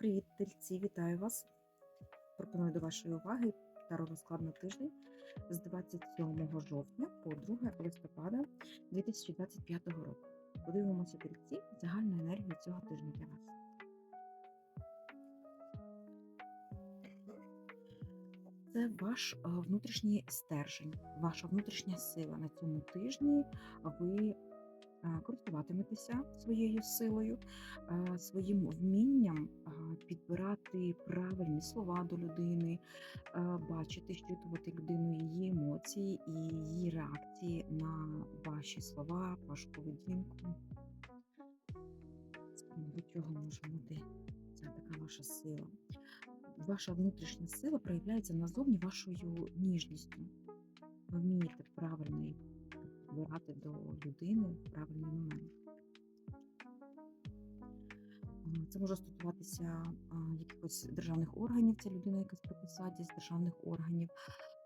Привіт, тельці, вітаю вас. Пропоную до вашої уваги таро-розклад на тиждень з 27 жовтня по 2 листопада 2025 року. Подивимося тельці загальну енергію цього тижня для вас. Це ваш е, внутрішній стержень, ваша внутрішня сила на цьому тижні. Ви е, користуватиметеся своєю силою, е, своїм вмінням підбирати правильні слова до людини, е, бачити, щитувати людину її емоції і її реакції на ваші слова, вашу поведінку. Приводу чого може бути ця така ваша сила. Ваша внутрішня сила проявляється назовні вашою ніжністю. Ви вмієте правильно підбирати до людини правильний момент. Це може стосуватися якихось державних органів, ця людина якась при посаді з державних органів,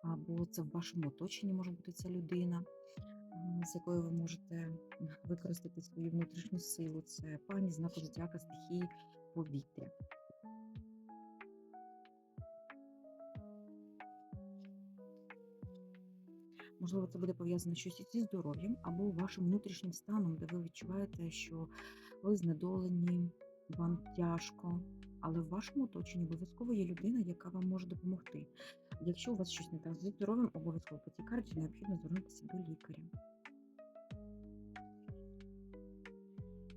або це в вашому оточенні може бути ця людина, з якою ви можете використати свою внутрішню силу. Це пані знаку зодіака стихії повітря. Можливо, це буде пов'язано щось зі здоров'ям або вашим внутрішнім станом, де ви відчуваєте, що ви знедолені, вам тяжко, але в вашому оточенні обов'язково є людина, яка вам може допомогти. Якщо у вас щось не так зі здоров'ям, обов'язково по цій карті необхідно звернутися до лікаря.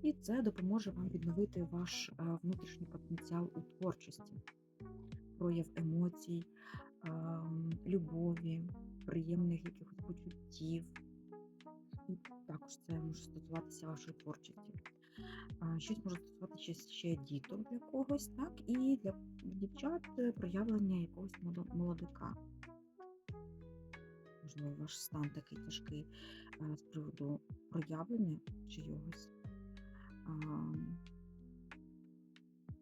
І це допоможе вам відновити ваш е, внутрішній потенціал у творчості, прояв емоцій, ем, любові, приємних якихось почуттів. І також це може стосуватися вашої творчості. Щось може стосуватися ще діток для когось, так, і для дівчат е, проявлення якогось молодика. Можливо, ваш стан такий тяжкий е, з приводу проявлення чогось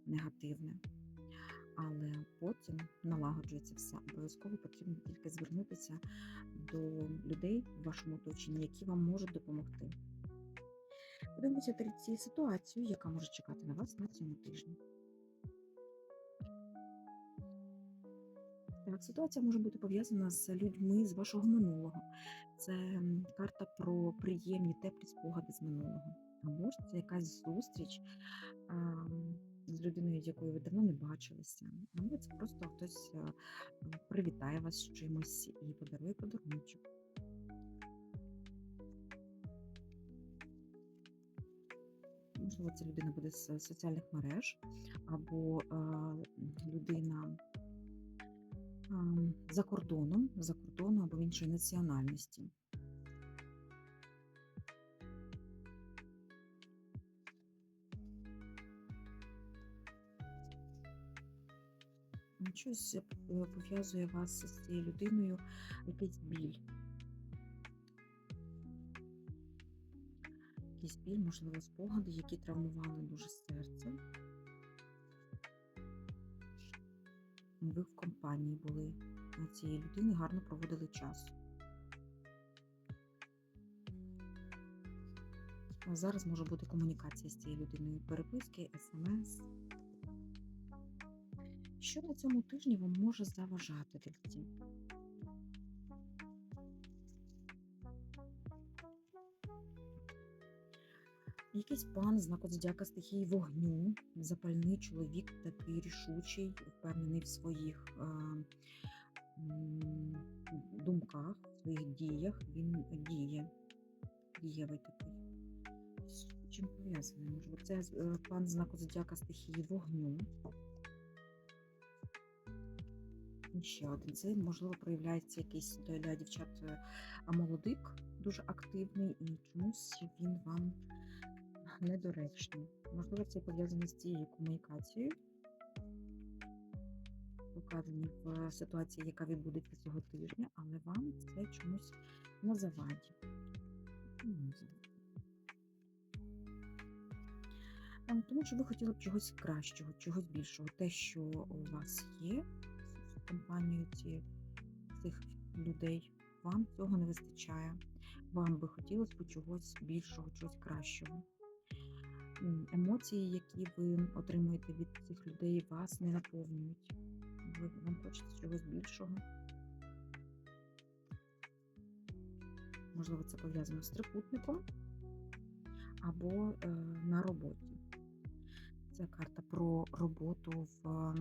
негативне. Але потім налагоджується все. Обов'язково потрібно тільки звернутися до людей в вашому оточенні, які вам можуть допомогти. Подивимося третій ситуацію, яка може чекати на вас на цьому тижні. Так, ситуація може бути пов'язана з людьми з вашого минулого. Це карта про приємні теплі спогади з минулого. Або ж це якась зустріч а, з людиною, з якою ви давно не бачилися. Або це просто хтось а, привітає вас з чимось і подарує подарунок. Можливо, ця людина буде з соціальних мереж, або а, людина за кордоном, за кордону або в іншої національності. Щось е, пов'язує вас з цією людиною, якийсь біль. Якийсь біль, можливо, спогади, які травмували дуже серце. Ви в компанії були цієї людини, гарно проводили час. Зараз може бути комунікація з цією людиною, переписки, смс. Що на цьому тижні вам може заважати тільки? Якийсь пан, знак зодіака стихії вогню, запальний чоловік, такий рішучий, впевнений в своїх е, думках, в своїх діях. Він діє, дієвий такий. З чим пов'язаний? Можливо, це е, пан знаку зодіака стихії вогню. Ще один. Це, можливо, проявляється якийсь для дівчат е, молодик, дуже активний, і чомусь він вам недоречний. Можливо, це пов'язано з цією комунікацією, показані в ситуації, яка відбудеться цього тижня, але вам це чомусь на заваді. Тому що ви хотіли б чогось кращого, чогось більшого. Те, що у вас є з компанією цих людей, вам цього не вистачає. Вам би хотілося б чогось більшого, чогось кращого. Емоції, які ви отримуєте від цих людей. вас не наповнюють. Ви вам хочеться чогось більшого. Можливо, це пов'язано з трикутником або е, на роботі. Це карта про роботу в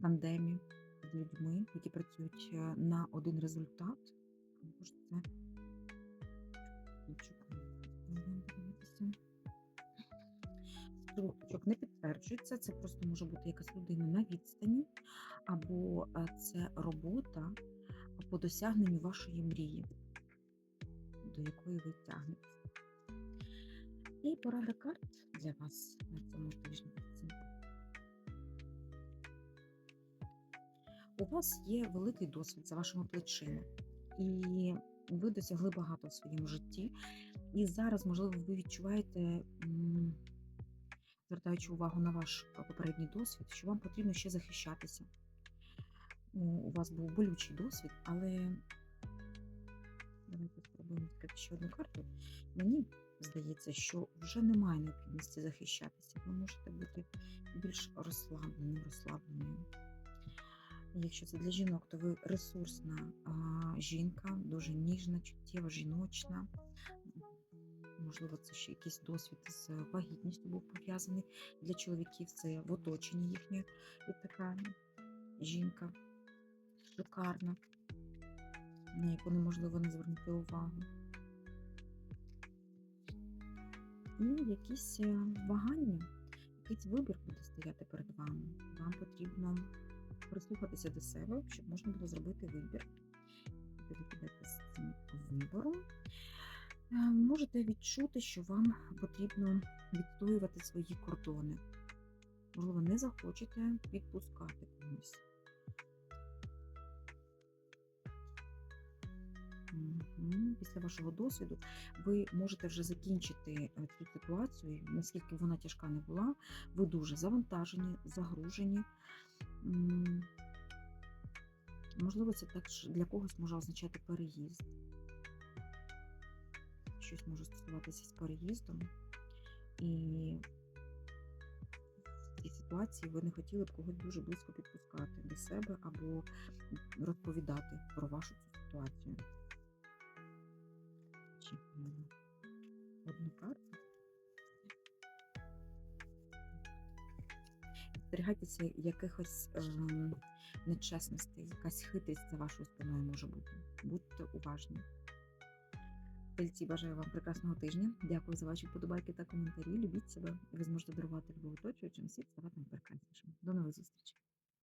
тандемі з людьми, які працюють е, на один результат. Або ж це Труточок не підтверджується, це просто може бути якась людина на відстані, або е, це робота по досягненню вашої мрії, до якої ви тягнете. І порада карт для вас на цьому тижні. У вас є великий досвід за вашими плечима, і ви досягли багато в своєму житті. І зараз, можливо, ви відчуваєте, звертаючи увагу на ваш попередній досвід, що вам потрібно ще захищатися. У вас був болючий досвід, але давайте спробуємо відкрити ще одну карту. Мені здається, що вже немає необхідності захищатися. Ви можете бути більш розслабленим, розслабленою. Якщо це для жінок, то ви ресурсна жінка, дуже ніжна, чуттєва, жіночна. Можливо, це ще якийсь досвід з вагітністю був пов'язаний. Для чоловіків це в оточенні їхня і така жінка шикарна, на яку неможливо не звернути увагу. І якісь е, вагання, якийсь вибір буде стояти перед вами. Вам потрібно прислухатися до себе, щоб можна було зробити вибір. Ви з цим вибором. Е, Можете відчути, що вам потрібно відстоювати свої кордони. Можливо, не захочете відпускати комусь. Після вашого досвіду ви можете вже закінчити е, цю ситуацію, наскільки вона тяжка не була. Ви дуже завантажені, загружені. Можливо, це також для когось може означати переїзд. Щось може стосуватися з переїздом. І в цій ситуації ви не хотіли б когось дуже близько підпускати до себе або розповідати про вашу цю ситуацію. Одну карту. Остерігайтеся якихось ем, нечесностей, якась хитрість за вашою спиною може бути. Будьте уважні. Тельці бажаю вам прекрасного тижня. Дякую за ваші вподобайки та коментарі. Любіть себе, ви зможете дарувати любов оточуючим світ ставати прекраснішим. До нових зустрічей!